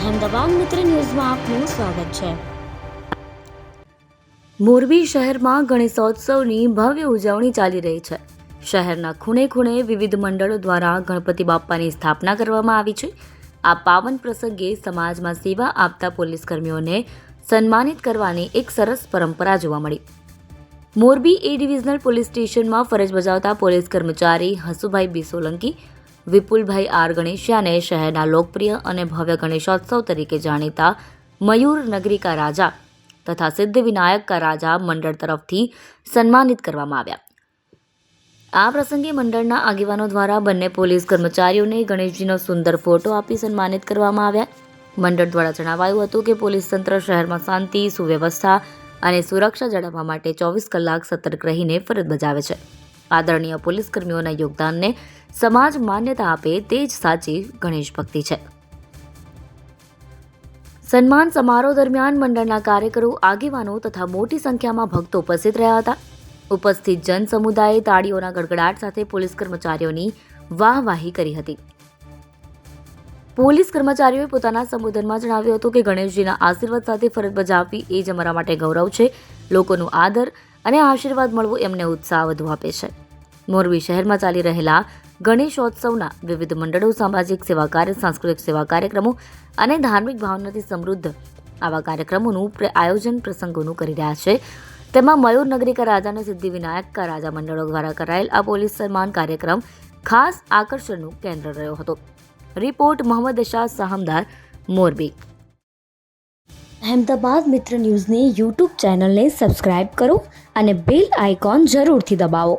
અહેમદાબાદ મિત્ર ન્યૂઝમાં આપનું સ્વાગત છે. મોરબી શહેરમાં ગણેશોત્સવની ભવ્ય ઉજવણી ચાલી રહી છે. શહેરના ખૂણે ખૂણે વિવિધ મંડળો દ્વારા ગણપતિ બાપ્પાની સ્થાપના કરવામાં આવી છે. આ પાવન પ્રસંગે સમાજમાં સેવા આપતા પોલીસ કર્મીઓને સન્માનિત કરવાની એક સરસ પરંપરા જોવા મળી. મોરબી એ ડિવિઝનલ પોલીસ સ્ટેશનમાં ફરજ બજાવતા પોલીસ કર્મચારી હસુભાઈ બી સોલંકી વિપુલભાઈ આર ગણેશિયાને શહેરના લોકપ્રિય અને ભવ્ય ગણેશોત્સવ તરીકે જાણીતા મયુર નગરી કા રાજા તથા સિદ્ધ વિનાયક કા રાજા મંડળ તરફથી સન્માનિત કરવામાં આવ્યા. આ પ્રસંગે મંડળના આગેવાનો દ્વારા બંને પોલીસ કર્મચારીઓને ગણેશજીનો સુંદર ફોટો આપી સન્માનિત કરવામાં આવ્યા. મંડળ દ્વારા જણાવાયું હતું કે પોલીસ તંત્ર શહેરમાં શાંતિ, સુવ્યવસ્થા અને સુરક્ષા જાળવવા માટે ચોવીસ કલાક સતર્ક રહીને ફરજ બજાવે છે. આદરણીય પોલીસકર્મીઓના યોગદાનને સમાજ માન્યતા આપે તે જ સાચી ગણેશ ભક્તિ છે. સન્માન સમારોહ દરમિયાન મંડળના કાર્યકરો, આગેવાનો તથા મોટી સંખ્યામાં ભક્તો ઉપસ્થિત રહ્યા હતા. ઉપસ્થિત જન સમુદાયે તાળીઓના ગડગડાટ સાથે પોલીસ કર્મચારીઓની વાહવાહી કરી હતી. પોલીસ કર્મચારીઓએ પોતાના સંબોધનમાં જણાવ્યું હતું કે ગણેશજીના આશીર્વાદ સાથે ફરજ બજાવવી એ જ અમારા માટે ગૌરવ છે. લોકોનું આદર અને આશીર્વાદ મળવો એમને ઉત્સાહ વધુ આપે છે. મોરબી શહેરમાં ચાલી રહેલા ગણેશોત્સવના વિવિધ મંડળો, સામાજિક સેવા કાર્ય, સાંસ્કૃતિક સેવા કાર્યક્રમો અને ધાર્મિક ભાવનાથી સમૃદ્ધ આવા કાર્યક્રમોનું આયોજન પ્રસંગોનું કરી રહ્યા છે. તેમાં મયુર નગરીકા રાજા અને સિદ્ધિ વિનાયક કા રાજા મંડળો દ્વારા કરાયેલ આ પોલીસ સન્માન કાર્યક્રમ ખાસ આકર્ષણનું કેન્દ્ર રહ્યો હતો. રિપોર્ટ મોહમ્મદ શાહ સાહમદાર, મોરબી. અહેમદાબાદ મિત્ર ન્યૂઝની યુટ્યુબ ચેનલને સબસ્ક્રાઇબ કરો અને બેલ આઇકોન જરૂરથી દબાવો.